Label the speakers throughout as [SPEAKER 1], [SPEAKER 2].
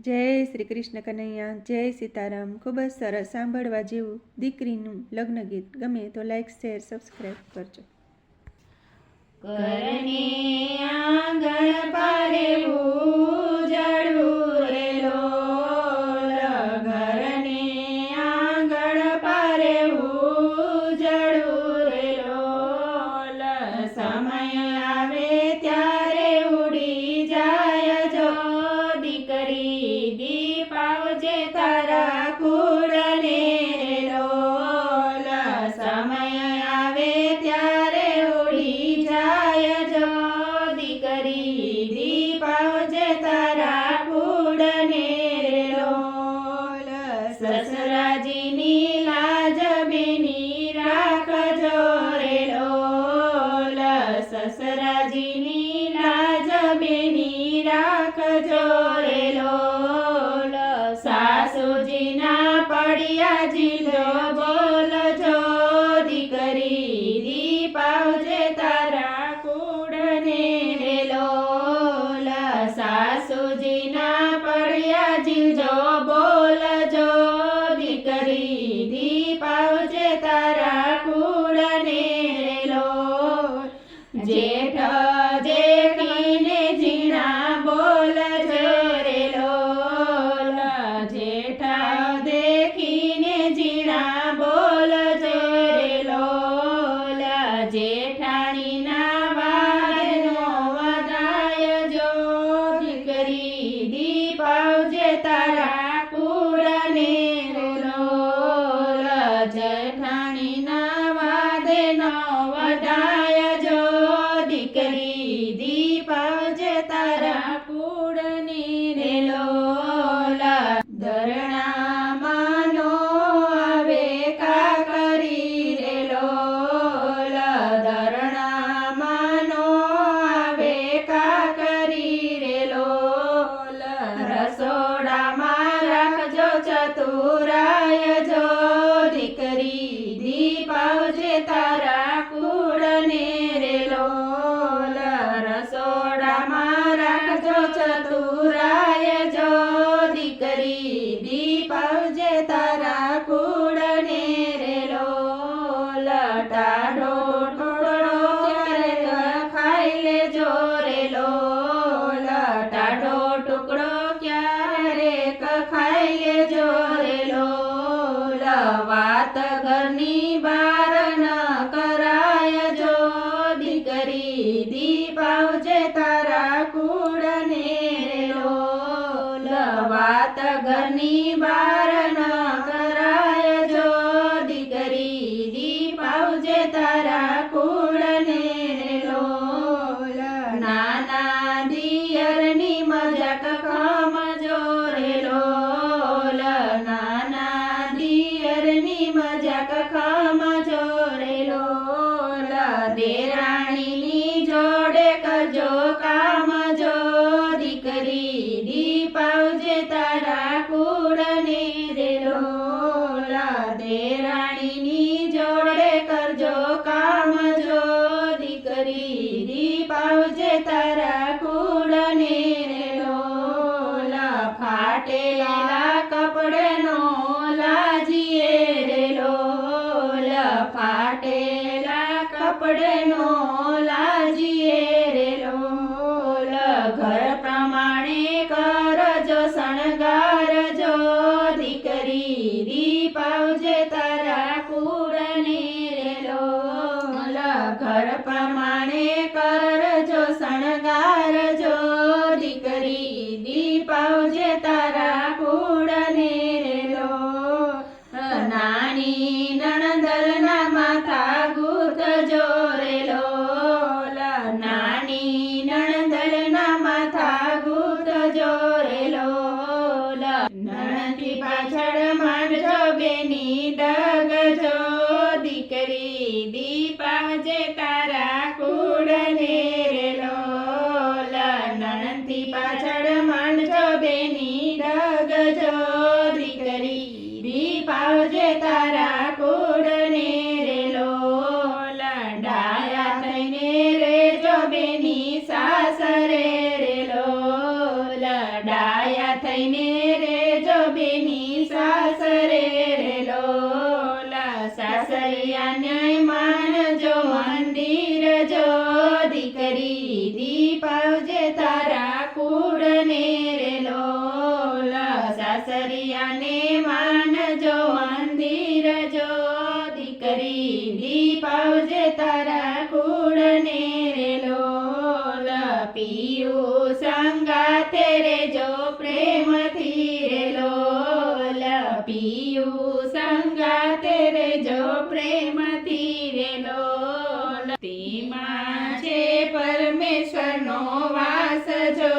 [SPEAKER 1] જય શ્રી કૃષ્ણ કનૈયા, જય સીતારામ. ખૂબ જ સરસ સાંભળવા જેવું દીકરીનું લગ્ન ગીત. ગમે તો લાઈક શેર સબસ્ક્રાઈબ કરજો.
[SPEAKER 2] કરને આંગણ પારેવું ની રાખજો રે લોલ. સાસુજીના પડિયા જીલો બોલજો. દીકરી દી પાવજે તારા કુડને રે લોલ. સાસુજીના પડિયા જીજો બોલજો. દીકરી દી પાવજે તારા કુડને રે લોલ. જે જેઠાણીના વારનો વધાય જો દીકરી દીપાવજે તારા કુળને રોલ. જેઠાણીના વાદનો વધાય જો દીપક વાત ઘરની બાર ન કરાય જો દીકરી દીપાવજે તારા કુળને લો નાના ફાટેલા કપડનો લા શાંતિ પાછળ માંડજો, બેની ડગજો દીકરી દીપા, જે તારા કુળને રેલો. નણંદથી પાછળ માંડજો, બેની ડગજો દીકરી દીપા, જે તારા કુળને રેલો. ડાયા થઈને રેજો, બેની સાસરે રેલો. લડાયા થઈને બેની સાસરે રે લોલા સાસરિયા ન્યાય માનજો મંદિર જો દીકરી દીપાવજે તારા કુળને રે લોલા સાસરિયાને માનજો મંદિર જો દીકરી દીપાવજે તારા કુળને રે લોલા પીઓ તેમાં છે પરમેશ્વરનો વાસ. જો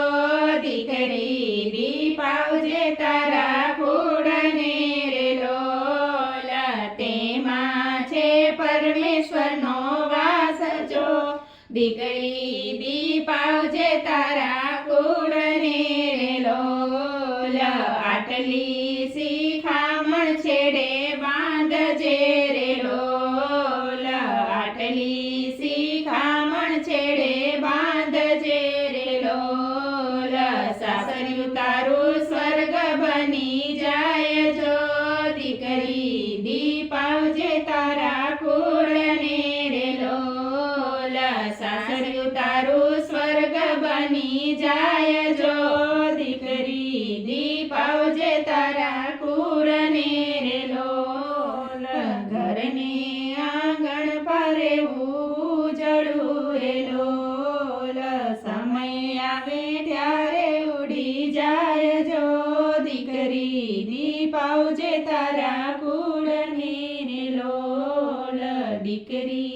[SPEAKER 2] દીકરી દીપાવજે તારા કુળને રે લોલ. તેમાં છે પરમેશ્વરનો વાસ. જો દીકરી દીપાવજે તારા કુળને રે લોલ. આટલી શિખામણ છેડે બાંધજે જાય જો દીકરી દીપાવજે તારા કુળને લોલ દીકરી.